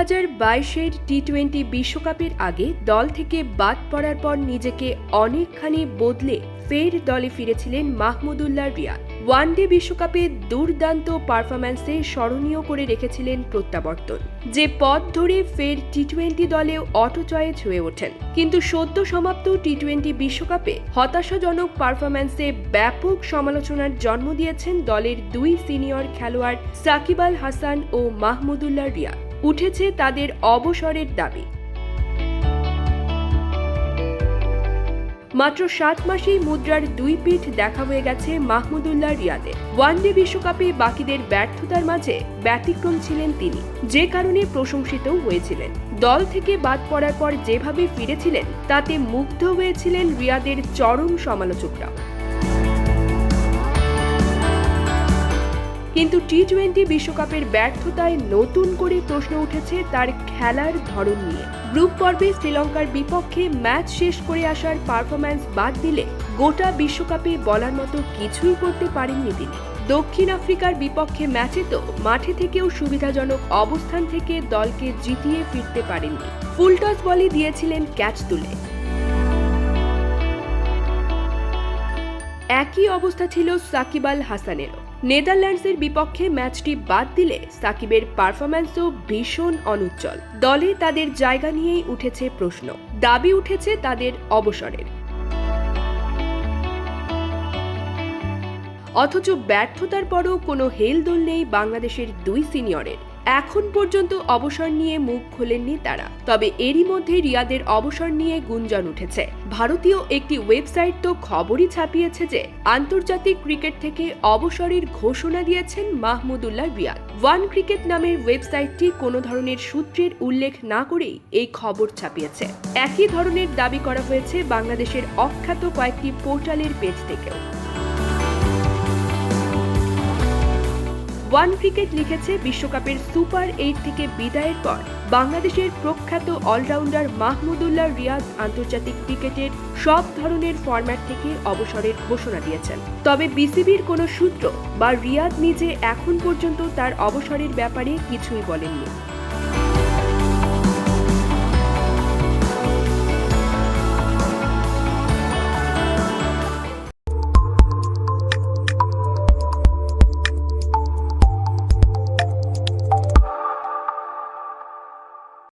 হাজার বাইশের T twenty বিশ্বকাপের আগে দল থেকে বাদ পড়ার পর নিজেকে অনেকখানি বদলে ফের দলে ফিরেছিলেন মাহমুদুল্লাহ রিয়াদ। ওয়ানডে বিশ্বকাপে দুর্দান্ত পারফরম্যান্সে স্মরণীয় করে রেখেছিলেন প্রত্যাবর্তন। যে পথ ধরে ফের টি টোয়েন্টি দলেও অটো চয়েস হয়ে ওঠেন। কিন্তু সদ্য সমাপ্ত টি টোয়েন্টি বিশ্বকাপে হতাশাজনক পারফরম্যান্সে ব্যাপক সমালোচনার জন্ম দিয়েছেন দলের দুই সিনিয়র খেলোয়াড় সাকিব আল হাসান ও মাহমুদুল্লাহ রিয়াদ। উঠেছে তাদের অবসরের দাবি। মাত্র সাত মাসেই মুদ্রার দুই পিঠ দেখা হয়ে গেছে মাহমুদুল্লাহ রিয়াদে ওয়ানডে বিশ্বকাপে বাকিদের ব্যর্থতার মাঝে ব্যতিক্রম ছিলেন তিনি, যে কারণে প্রশংসিতও হয়েছিলেন। দল থেকে বাদ পড়ার পর যেভাবে ফিরেছিলেন, তাতে মুগ্ধ হয়েছিলেন রিয়াদের চরম সমালোচকরা কিন্তু টি টোয়েন্টি বিশ্বকাপের ব্যর্থতায় নতুন করে প্রশ্ন উঠেছে তার খেলার ধরন নিয়ে। গ্রুপ পর্বে শ্রীলঙ্কার বিপক্ষে ম্যাচ শেষ করে আসার পারফরম্যান্স বাদ দিলে গোটা বিশ্বকাপে বলার মতো কিছুই করতে পারেননি তিনি। দক্ষিণ আফ্রিকার বিপক্ষে ম্যাচে তো মাঠে থেকেও সুবিধাজনক অবস্থান থেকে দলকে জিতিয়ে ফিরতে পারেননি। ফুলটস বলে দিয়েছিলেন ক্যাচ তুলে। একই অবস্থা ছিল সাকিব আল হাসানেরও। নেদারল্যান্ডসের বিপক্ষে ম্যাচটি বাদ দিলে সাকিবের পারফরম্যান্সও ভীষণ অনুজ্জ্বল। দলে তাদের জায়গা নিয়েই উঠেছে প্রশ্ন। দাবি উঠেছে তাদের অবসরের। অথচ ব্যর্থতার পরও কোনো হেলদোল নেই বাংলাদেশের দুই সিনিয়রের। এখন পর্যন্ত অবসর নিয়ে মুখ খোলেননি তারা। তবে এরই মধ্যে রিয়াদের অবসর নিয়ে গুঞ্জন উঠেছে। ভারতীয় একটি ওয়েবসাইট তো খবরই ছাপিয়েছে যে, আন্তর্জাতিক ক্রিকেট থেকে অবসরের ঘোষণা দিয়েছেন মাহমুদুল্লাহ রিয়াদ। ওয়ান ক্রিকেট নামের ওয়েবসাইটটি কোনো ধরনের সূত্রের উল্লেখ না করেই এই খবর ছাপিয়েছে। একই ধরনের দাবি করা হয়েছে বাংলাদেশের অখ্যাত কয়েকটি পোর্টালের পেজ থেকেও। ওয়ান ক্রিকেট লিখেছে বিশ্বকাপের সুপার এইট থেকে বিদায়ের পর। বাংলাদেশের প্রখ্যাত অলরাউন্ডার মাহমুদুল্লাহ রিয়াদ আন্তর্জাতিক ক্রিকেটের সব ধরনের ফরম্যাট থেকে অবসরের ঘোষণা দিয়েছেন। তবে বিসিবির কোনো সূত্র বা রিয়াদ নিজে এখন পর্যন্ত তার অবসরের ব্যাপারে কিছুই বলেননি।